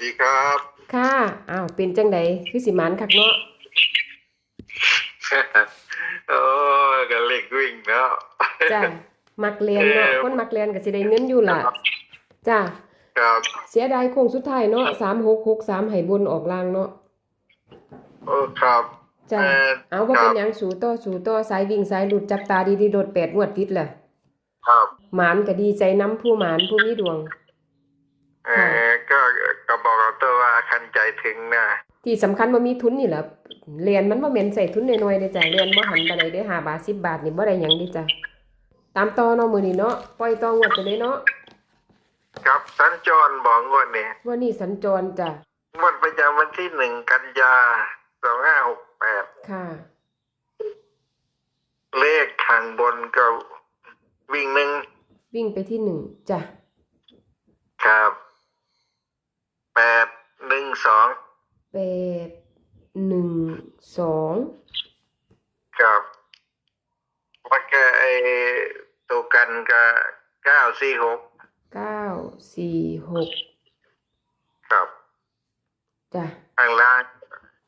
ดีครับค่ะอ้าวเป็นจังไดคือสิหมันคักเนาะโอ้ยก็เล็กวิ่งแล้วจ้ะมักเรียนเนาะเออคนมักเรียนก็สิได้เงินอยู่ล่ะจ้ะครับเสียดายโค้งสุดท้ายเนาะ3663ให้บนออกล่างเนาะโอ้ครับจ้ะเอ่อเอาบ่คเป็รันบหยังสู่ต่อสู่ต่อสายวิ่งสายหลุดจับตาดีๆโดดแปดงวดติดแหละครับหมานก็ดีใจน้ำผู้หมานผู้มีดวงเออก็ก็ บอกเอาตัวว่าคันใจถึงนะที่สำคัญบ่มีทุนนี่แหละเรียนมันบ่แม่นใส่ทุนน้อยๆเด้อจ้ะเรียนบ่หันปานใดเด้อ5บาท 10 บาทนี่บ่ได้หยังเด้อจ้ะตามต่อเนาะมื้อนี้เนาะปล่อยต่องวดไปเลยเนาะครับสัญจรบอกงวดนี้ว่านี่สัญจรจ้ะงวดประจำวันที่หนึ่งกันยาสองห้าหกแปดค่ะ เลขข้างบนก็วิ่งหนึ่งวิ่งไปที่หนึ่งจ้ะ ครับแปดหนึ่งสอง แปดหนึ่งสอง ครับแล้วก็ไอตัว กันก็เก้าสี่หกเก้าสี่หกครับจ้ะข้างล่าง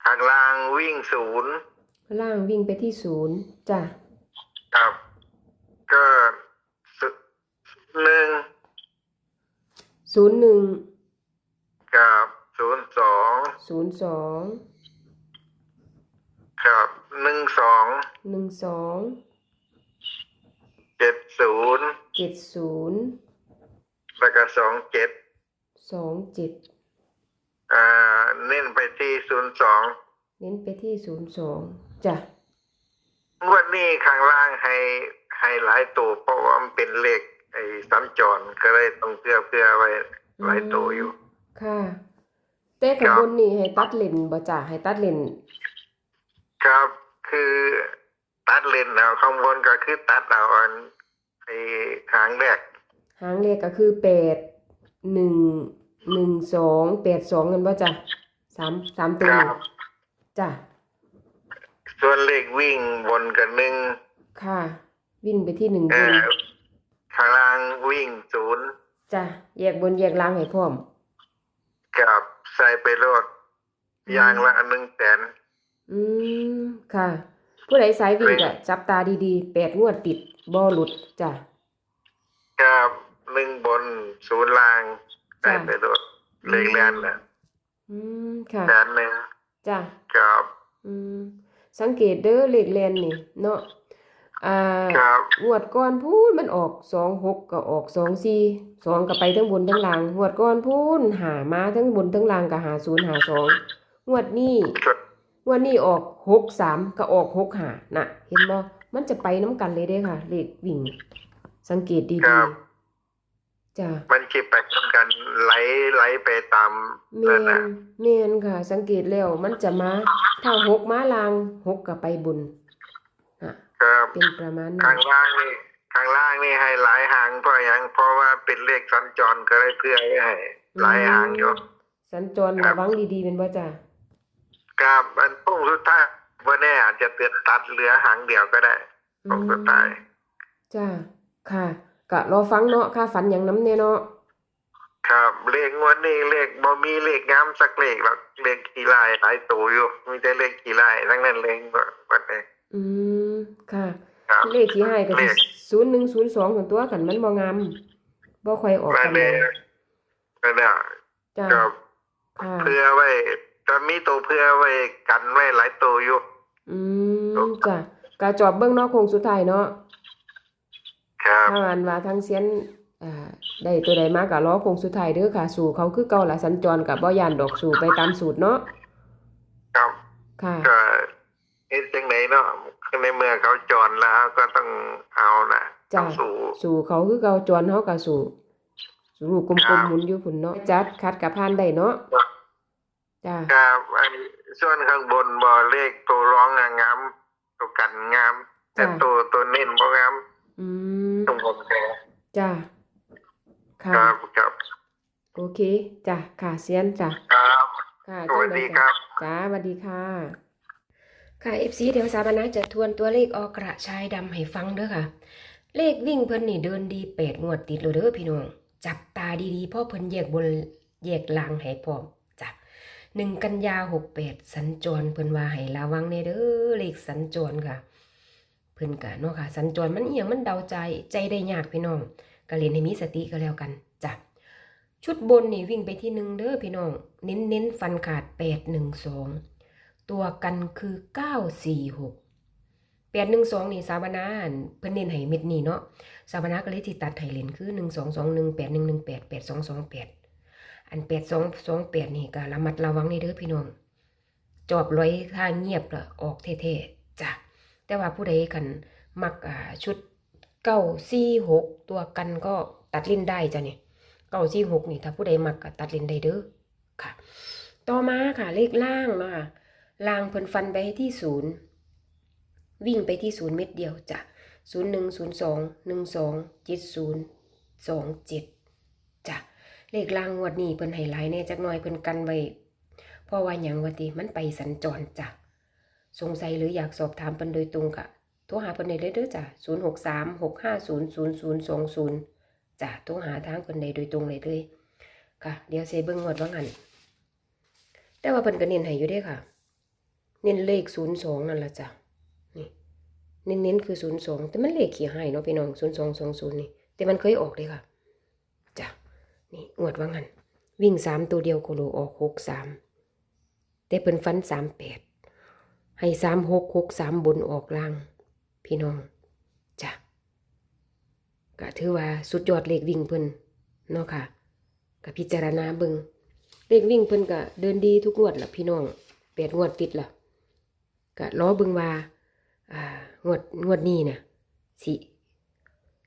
ข้างล่างวิ่งศูนย์ล่างวิ่งไปที่ศูนย์จ้ะครับก็สุหนึ่งศูนย์หนึ่งกับศูนย์สองศูนย์สองครับหนึ่งสองหนึ่งสอง เจ็ดศูนย์เจ็ดศูนย์แล้วก็สองเจ็ดสองเจ็ดอ่าเน้นไปที่ศูนย์สองเน้นไปที่ศูนย์สองจ้ะงวดนี้ข้างล่างให้ให้หลายตัวเพราะว่ามันเป็นเลขไอ้สัญจรก็เลยต้องเพื่อเพื่อไว้หลายตัวอยู่ ค่ะแต่ข้างบนนี่ให้ตัดเลนบ่จ้ะให้ตัดเลนครับคือ ตัดเลนเอาข้างบนก็คือตัดเอาอันไอ้หางแรกหางเลขก็คือแปดหนึ่งหนึ่งสองแปดสองเงินบ่จ้ะสามสามตัวครันี่บจ้ะส่วนเลขวิ่งบนกับหนึ่งค่ะ วิ่งไปที่หนึ่งเอบนอข้างล่างวิ่งศูนย์จ้ะแยกบนแยกล่างให้พร้อม กับใส่ไปโลดยางละหนึ่งแสนอืมค่ะ ผู้ใดสายวิ่งก็จับตาดีๆแปดงวดติดบ่หลุดจ้ะกับหนึ่งบนศูนย์ล่างใส่จ้ะไปโลดเลขแลนนะอืมค่ะแสนหนึ่งจ้ะกับอืมสังเกตเด้อเลขแลนนี่ เนาะอ่ากับงวดก่อนพูนมันออกสองหกก็ออกสองสี่สองก็ไปทั้งบนทั้งล่างงวดก่อนพูนหามาทั้งบนทั้งล่างก็หาศูนย์หาสองงวดนี้ง วดนี้ออกหกสามก็ออกหกหาน่ะ เห็นบ่มันจะไปน้ำกันเลยเด้ค่ะ เลขวิ่ง สังเกตดีๆจ้ะมันคิดไปทำกันไหลไหลไปตามเมนั่นนนะเมนค่ะ สังเกตแล้วมันจะมาถ้าหกมาลางหกก็ไปบนอะครับเป็นประมาณนั้ข้านงล่างนี่ข้างล่างนี่ให้หลายหางเพราะหยังเพราะว่าเป็นเลขสัญจรก็เลยเพื่อให้หลายหางอยู่ สัญจรครัระบวังดีๆเป็นบ่จ้ะ กับอันพุ่งสุดท้ายวันนี้อาจจะเตือนตัดเหลือหางเดียวก็ได้พุ่งสุดท้ายจ้าค่ะกะรอฟังเนาะค่าฝันอย่างน้ำแน่เนาะครับเลขงวดนี้เลขบ่มีเลขงามสักเลขหรอกเลขกี่ลายหลายตัวอยู่มีแต่เลขกี่ลายทั้งนั้นเลขวันนี้อืมค่ะครับเลขที่ให้ก็เลสิขศูนย์หนึ่งศูนย์สองของตัวกันมันบ่งามบ่ค่อยออกวันกันเลนี้ยก็เนี่ยจ้าก็ค่ะเพื่อไว้ จะมีตัวเพื่อไว้กันไว้หลายตัวอยู่ อืมจ้ะกะจอบเบิ่งเนาะโคงสุดท้ายเนาะครับถ้าอันว่าทางเซียนอ่าได้ตัวใดมาก็รอโคงสุดท้ายเด้อค่ะ สู่เขาคือเก่าล่ะสัญจรกับบ่ย่านดอกสู่ไปตามสูตรเนาะครับค่ะก็เอ็ดจังไหนเนาะในเมื่อเขาจรแล้วก็ต้องเอานะต้จ้ะองสู้สู่เขาคือเก่าจรเฮาก็สู่สู่ลูกกครัลมบๆหมุนอยู่พุ่นเนาะจัดคัดกับพานได้เนาะ จ้าครับไอ้ส่วนข้างบนบ่เลขตัวร้องอะงามตัวกันงาม แต่จ้ะตัวตัวเน้นบ่งามอืมข้างบนแค่จ้าค่ะครับครับโอเคจ้ะค่ะเซียนจ้ะครับค่ะสวัสดีจังใครับจ้าสวัสดีค่ะค่ะ FC เดี๋ยวสาบานะจะทวนตัวเลขออกกระชายดำให้ฟังเด้อค่ะ เลขวิ่งเพิ่นนี่เดินดีแปดงวดติดเลยเด้อพี่น้อง จับตาดีๆเพ่อเพิ่นแยกบนแยกลางให้พร้อม หนึ่งกันยาหกแปดสัญจรเพิ่นว่าให้ระวังในเด้อเลขสัญจรค่ะ เพิ่นกะเนาะค่ะ สัญจรมันเอียงมันเดาใจใจได้ยากพี่น้องก็เรียนให้มีสติก็แล้วกันจ้ะชุดบนนี่วิ่งไปที่หนึ่งเด้อพี่น้อง เน้นเน้นฟันขาดแปดหนึ่งสองตัวกันคือเก้าสี่หกแปดหนึ่งสองนี่สาบานาอั่นเพิ่นเน้นให้เม็ดนี่เนาะสาบนาก็เลยที่ตัดให้เลนคือหนึ่งสองสองหนึ่งแปดหนึ่งหนึ่งแปดแปดสองสองแปด อันแปดสองสองแปดนี่ก็ระมัดระวังในเด้อพี่น้อง จอบร้อยถ้าเงียบละออกเท่ๆจ้ะแต่ว่าผู้ใดกันมักอ่าชุดเก้าสี่หกตัวกันก็ตัดลิ้นได้จ้ะเนี่ยเก้าสี่หกนี่ถ้าผู้ใดมักก็ตัดลิ้นได้เด้อค่ะ ต่อมาค่ะเลขล่างเนาะคะล่างเพิ่นฟันไปให้ที่ศูนย์วิ่งไปที่ศูนย์เม็ดเดียวจ้ะศูนย์หนึ่งศูนย์สองหนึ่งสองเจ็ดศูนย์สองเจ็ดจ้ะ เลขลางงวดนี้เพิ่นให้หลายแน่จักหน่อยเพิ่นกันไว้เพราะว่าหยังว่าติมันไปสัญจรจ้ะสงสัยหรืออยากสอบถามเพิ่นโดยตรงกะโทรหาเพิ่นได้เลยเด้อจ้ะ0636500000จ้ะโทรหาทางเพิ่นได้โดยตรงเลยเลยค่ะเดี๋ยวเซเบิ่งงวดว่างั้นแต่ว่าเพิ่นก็เน้นให้อยู่เด้ค่ะ เน้นเลข02นั่นล่ะจ้ะนี่เน้นๆคือ02แต่มันเลขขี้ให้เนาะพี่น้อง0220นี่แต่มันเคยออกเด้ค่ะ นี่งวดว่างันวิ่งสามตัวเดียวโคโลออกหกสามแต่เพิ่นฟันสามแปดให้สามหกหกสามบนออกล่าง พี่น้องจ้ะก็ถือว่าสุดยอดเลขวิ่งเพิ่นเนาะค่ะก็พิจารณาเบิงเลขวิ่งเพิ่นก็เดินดีทุกงวดล่ะพี่น้องแปดงวดติดล่ะก็ล้อเบิงว่าอ่างวดงวดนี้น่ะสิ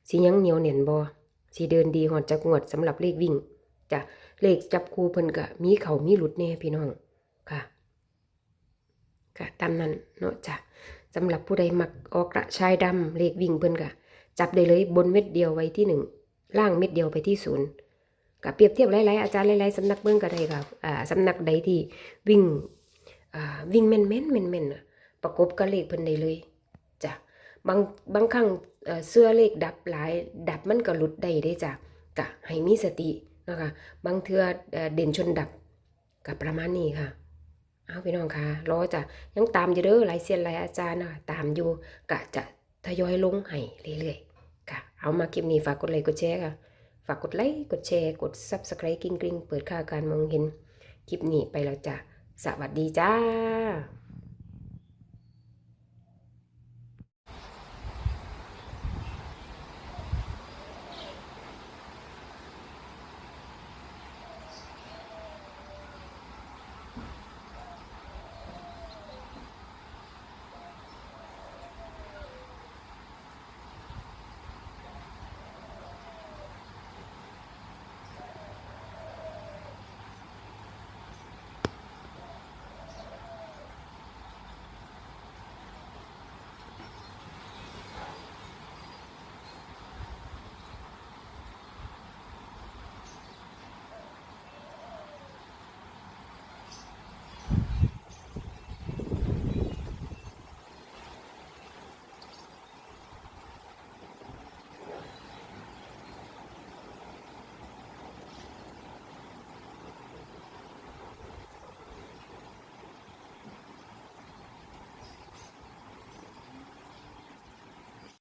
สิยังเหนียวเหนียนบ่ สิเดินดีหอดจักงวดสำหรับเลขวิ่งจ้ะเลขจับคู่เพิ่นก็มีเขามีหลุดแน่พี่น้องค่ะก็ตามนั้นเนาะจ้ะสำหรับผู้ใดมักออกกระชายดำเลขวิ่งเพิ่นก็จับได้เลยบนเม็ดเดียวไว้ที่หนึ่งล่างเม็ดเดียวไปที่ศูนย์ก็เปรียบเทียบหลายๆอาจารย์หลายๆสำนักเบิ่งก็ได้ครับอ่าสำนักใดที่วิ่งวิ่งแม่นแม่นแม่นแม่นๆประกบกับเลขเพิ่นได้เลยจ้ะบางบางครั้ง เสื้อเลขดับหลาย ดับมันก็หลุดได้ได้จ้ะกะให้มีสตินะคะบางเทือเอ่อเด่นชนดับกับประมาณนี้ค่ะเอาพี่น้องค่ะรอจ้ะยังตามอยู่เด้อหลายเซียนหลายอาจารย์นะตามอยู่กะจะทยอยลงให้เรื่อยๆค่ะ เอามาคลิปนี้ฝากกดไลค์กดแชร์ค่ะฝากกดไลค์กดแชร์กด subscribe กริ๊งกริ๊งเปิดค่าการมองเห็น คลิปนี้ไปแล้วจ้ะสวัสดีจ้า